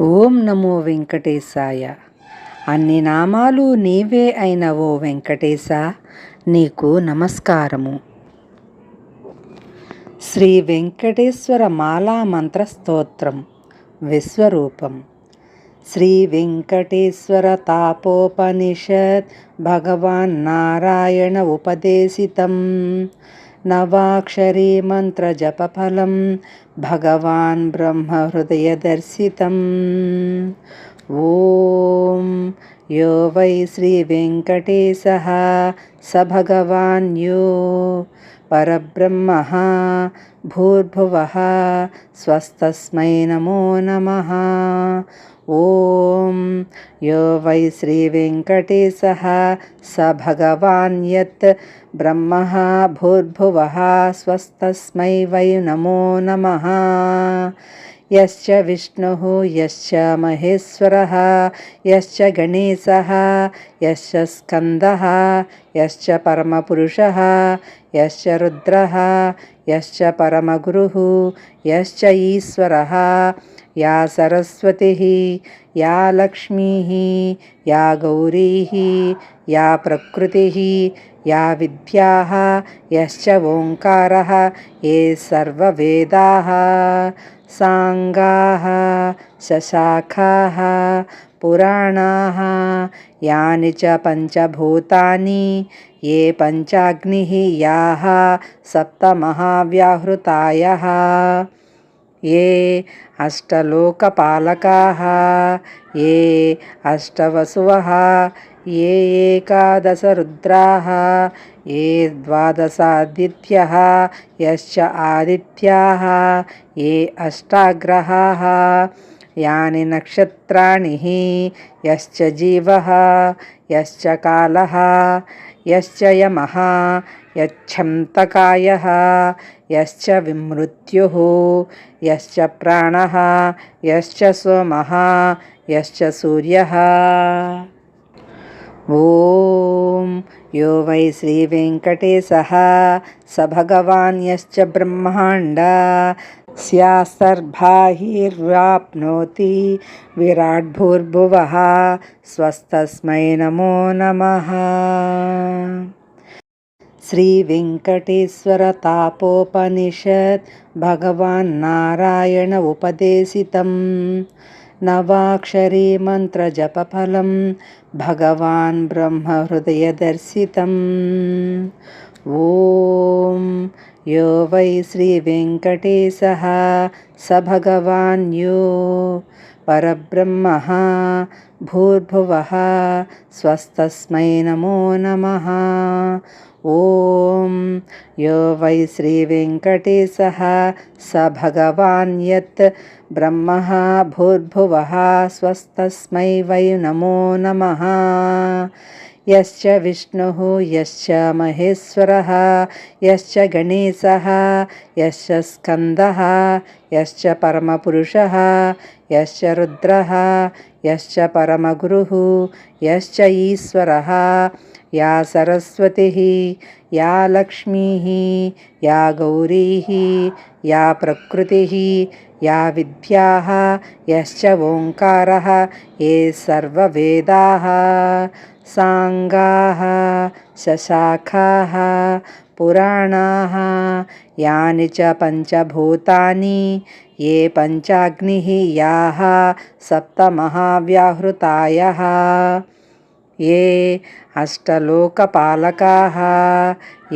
ఓం నమో వెంకటేశాయ. అన్ని నామాలు నీవే అయిన ఓ వెంకటేశ నీకు నమస్కారము. శ్రీ వెంకటేశ్వర మాలా మంత్ర స్తోత్రం విశ్వరూపం. శ్రీ వెంకటేశ్వర తాపోపనిషత్ భగవాన్ నారాయణ ఉపదేశితం. నవాక్షరీ మంత్రజపఫలం భగవాన్ బ్రహ్మహృదయదర్శితం. ఓం యో వై శ్రీవేంకటేశ స భగవాన్యో పరబ్రహ్మ. భూర్భువః స్వస్తస్మై నమో నమః. ఓం యో వై శ్రీవేంకటేశ స భగవాన్ యత్ బ్రహ్మ. భూర్భువः స్వస్తస్మై వై నమో నమః. యశ్చ విష్ణు యశ్చ మహేశ్వర యశ్చ గణేశ యశ్చ స్కంద యశ్చ పరమపురుష యశ్చ రుద్ర యశ్చ పరమగురు యశ్చ ఈశ్వర యా సరస్వతి యా లక్ష్మీ యా గౌరీ या प्रकृतिः, या विद्याः, यश्च ये सर्ववेदाः, साङ्गाः, शशाखाः, पुराणाः, यानि च पञ्चभूतानि, ये पञ्चाग्निः, याः सप्तमहाव्याहृतायः, ये अष्टलोकपालकाः, ये अष्टवसुवः ये एकादशरुद्राः ये द्वादशादित्यः यश्च आदित्याः ये अष्टाग्रहाः यानि नक्षत्राणि यश्च जीवः यश्च कालः यश्च यमः यच्छन्तकायः यश्च विमृत्युः यश्च प्राणः यश्च सोमः यश्च सूर्यः ఓం. యో వై శ్రీ వెంకటేశ. స భగవాన్యశ్చ బ్రహ్మాండ. స్యాసర్బాహిర్వాప్నోతి విరాట్ భూర్భువ స్వస్తస్మై నమో నమ. శ్రీ వెంకటేశ్వర తాపోపనిషత్. భగవాన్ నారాయణ ఉపదేశితం. नवाक्षरी मन्त्रजपफलं भगवान् ब्रह्महृदयदर्शितम् ॐ यो वै श्रीवेङ्कटेशः स भगवान् यो పరబ్రహ్మ భూర్భువ స్వస్తస్మై నమో నమ. ఓం యో వై శ్రీ వెంకటేశ స భగవాన్ యత్ బ్రహ్మ భూర్భువ స్వస్తస్మై వై నమో నమ. यश्च विष्णुः, यश्च महेश्वरः, यश्च गणेशः, यश्च स्कन्दः, यश्च परमपुरुषः, यश्च रुद्रः, यश्च परमगुरुः, यश्च ईश्वरः, या सरस्वतिः, या लक्ष्मीः, या गौरीः, या प्रकृतिः, या विद्याः, यश्च ओङ्कारः, ये सर्ववेदाः। साङ्गाः शशाखाः पुराणाः यानि च पञ्चभूतानि ये पञ्चाग्निः याः सप्तमहाव्याहृतायः। ये अष्टलोकपालकाः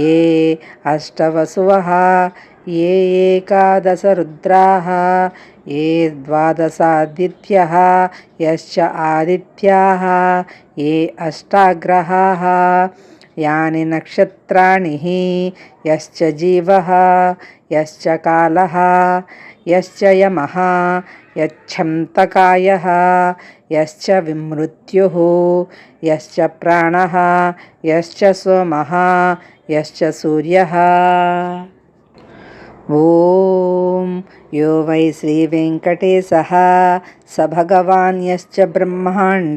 ये अष्टवसुवः ये एकादशरुद्राः ये द्वादशादित्यः, यश्च आदित्याः, ये अष्टाग्रहाः, यानि नक्षत्राणि, यश्च जीवः, यश्च कालः, यश्च यमः, यच्छन्तकायः, यश्च विमृत्युः, यश्च प्राणः, यश्च सोमः, यश्च सूर्यः। ఓం. యో వై శ్రీ వెంకటేశ. స భగవాన్యశ్చ బ్రహ్మాండ.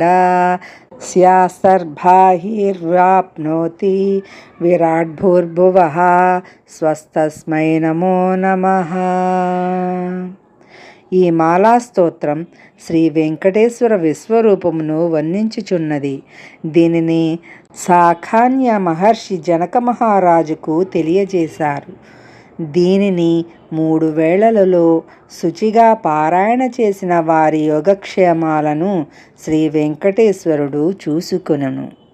స్యాసర్బాహిర్వాప్నోతి విరాట్ భూర్భువ స్వస్తస్మై నమో నమ. ఈ మాలాస్తోత్రం శ్రీ వెంకటేశ్వర విశ్వరూపమును వర్ణించుచున్నది. దీనిని సాఖాన్య మహర్షి జనక మహారాజుకు తెలియజేశారు. దీనిని మూడు వేళలలో శుచిగా పారాయణ చేసిన వారి యోగక్షేమాలను శ్రీ వెంకటేశ్వరుడు చూసుకొనను.